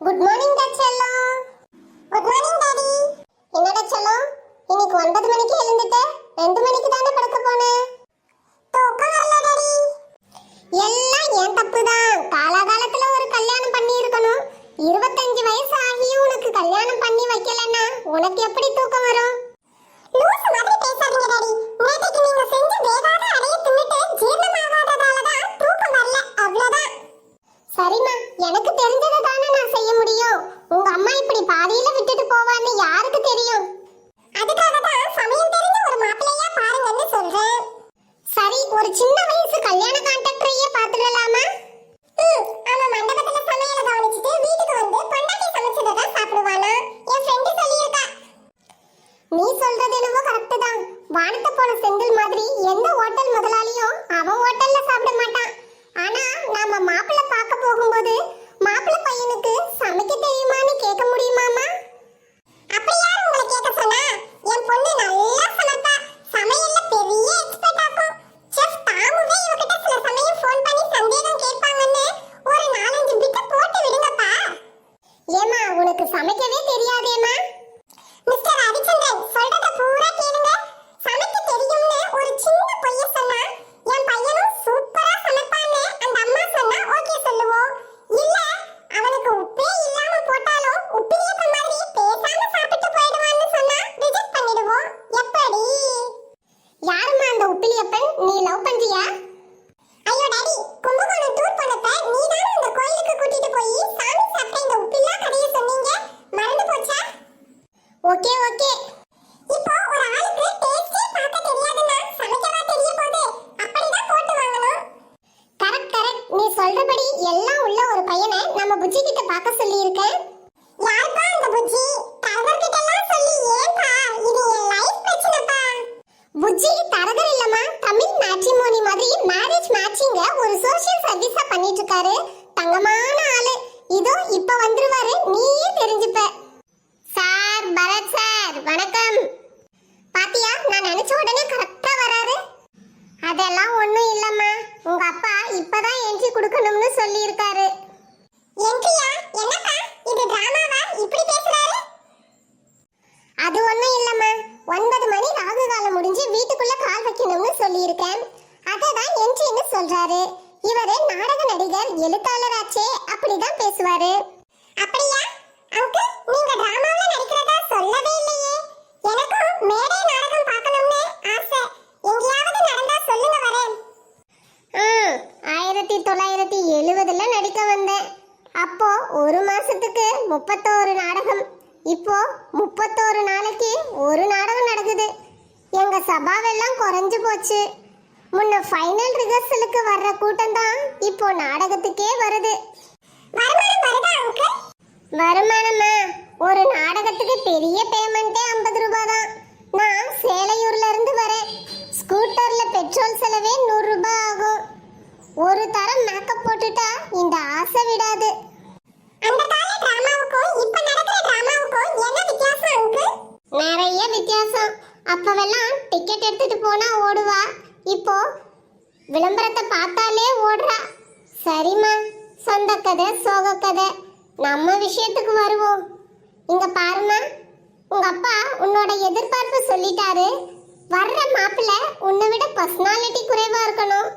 Good morning டா செல்லம் good morning daddy என்னடா செல்லம் இன்னைக்கு ஒன்பது மணிக்கு எழுந்துட்ட? ரெண்டு மணிக்கு தானே படுக்க போனேன் தூக்கம் வரல டாடி எல்லாம் என் தப்பு தான் காலாகாலத்துல ஒரு கல்யாணம் பண்ணி இருக்கணும் இருபத்தஞ்சு வயசு ஆகியும் உனக்கு கல்யாணம் பண்ணி வைக்கலன்னா உனக்கு எப்படி தூக்கம் வரும்? லூஸ் மாதிரி பேசாதீங்க டாடி நீங்க செஞ்ச வேகாத அடைய தின்னுட்டு ஜீரணமாகாததால தான் தூக்கம் வரல. அவ்வளவுதான். சரிம்மா எனக்கு தெரிஞ்ச தானே நான் செய்ய முடியும் உங்க அம்மா இப்படி பாதியில விட்டுட்டு போவான்னு யாருக்கு தெரியும் அதுக்காக தான் சமயம் தெரிஞ்ச ஒரு மாப்பிள்ளையா பாருங்கன்னு சொல்றேன் சரி ஒரு சின்ன வயசு கல்யாண கான்ட்ராக்டரையே பாத்துடலாமா ம் மண்டபத்துல சமையல வீட்டுக்கு வந்து பொண்டாட்டி சமைச்சதை தான் சாப்பிடுவானா? என் ஃப்ரெண்டு சொல்லியிருக்கா. நீ சொல்றது என்னவோ கரெக்ட் தான். வானத்தை போன செந்தில் மாதிரி எந்த ஹோட்டல் முதலாளியும் அவன் ஹோட்டல்ல சாப்பிட மாட்டான். ஆனா நாம மாப்பிள்ளை பார்க்க போகும்போது மாப்பிள்ளை பார்க்க சொல்லி இருக்கேன் யாருப்பா அந்த புஜ்ஜி? தரகர் சொல்லி ஏன்பா இது என் லைஃப் பிரச்சனைப்பா. புஜ்ஜி தரகர் இல்லம்மா தமிழ் மேட்ரிமோனி மாதிரி மேரேஜ் மேட்சிங்க ஒரு சோஷியல் சர்வீஸா பண்ணிட்டு இருக்காரு தங்கமான ஆளு. இதோ இப்ப வந்துருவாரு. நீயே தெரிஞ்சுப்ப. சார் பரத் சார் வணக்கம். பாத்தியா நான் நினைச்ச உடனே கரெக்டா வராரு. அதெல்லாம் ஒண்ணும் இல்லம்மா. உங்க அப்பா இப்பதான் என்ட்ரி கொடுக்கணும்னு சொல்லி சொல்றாரு. இவரு நாடக நடிகர் எழுத்தாளராச்சே அப்படிதான் பேசுவாரு. அப்படியா? அங்கிள் நீங்க டிராமாவில நடிக்கிறதா சொல்லவே இல்லையே. எனக்கும் மேடை நாடகம் பார்க்கணும்னு ஆசை. எங்கேயாவது நடந்தா சொல்லுங்க வரேன். ஆயிரத்தி தொள்ளாயிரத்தி எழுவதுல நடிக்க வந்தேன். அப்போ ஒரு மாசத்துக்கு முப்பத்தோரு நாடகம். இப்போ முப்பத்தோரு நாளைக்கு ஒரு நாடகம் நடக்குது. எங்க சபாவெல்லாம் குறைஞ்சு போச்சு. முன்ன ஃபைனல் ரிஹர்சலுக்கு வர்ற கூட்டம் தான் இப்போ நாடகத்துக்கே வருது. வருமானம் வருமானமா? ஒரு நாடகத்துக்கு பெரிய பேமெண்ட்டே ஐம்பது ரூபாய் தான். நான் சேலையூர்ல இருந்து வரேன். ஸ்கூட்டர்ல பெட்ரோல் செலவே நூறு ரூபாய் ஆகும். ஒரு தரம் மேக்கப் போட்டுட்டா இந்த ஆசை விடாது. அந்த கால டிராமாவுக்கும் இப்ப நடக்கிற டிராமாவுக்கும் என்ன வித்தியாசம் அங்கிள் நிறைய வித்தியாசம். அப்பவெல்லாம் டிக்கெட் எடுத்துட்டு போனா ஓடுவா. இப்போ விளம்பரத்தை பார்த்தாலே ஓடுறா. சரிம்மா சொந்த கதை சோக கதை. நம்ம விஷயத்துக்கு வருவோம். இங்க பாரும்மா உங்க அப்பா உன்னோட எதிர்பார்ப்பு சொல்லிட்டாரு. வர்ற மாப்பிள்ளை உன்னை விட பர்சனாலிட்டி குறைவா இருக்கணும்.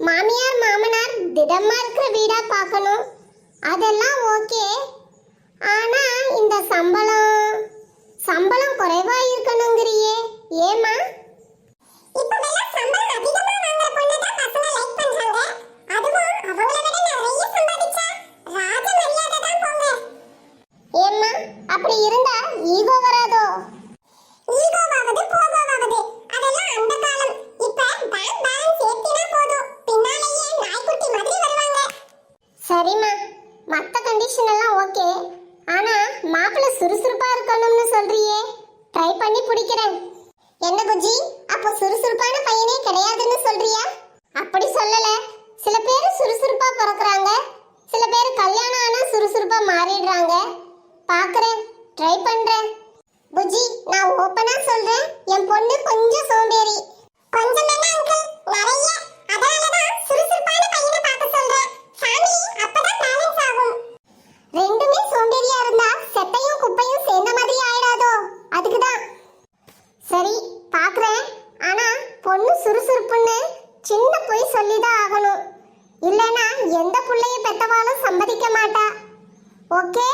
மாமியார் மாமனார் திடமா இருக்கிற வீடா பார்க்கணும். அதெல்லாம் ஓகே சுறுசுறுப்பா இருக்கணும்னு சொல்றியே. ட்ரை பண்ணி பிடிக்கிறேன். என்ன குஜி அப்போ சுறுசுறுப்பான பையனே கிடையாதுன்னு சொல்றியா? அப்படி சொல்லல. சில பேர் சுறுசுறுப்பா பிறக்கறாங்க. சில பேர் கல்யாணம் ஆனா சுறுசுறுப்பா மாறிடுறாங்க. பாக்குறேன். ட்ரை பண்றேன். புஜி நான் ஓப்பனா சொல்றேன். என் பொண்ணு ஓகே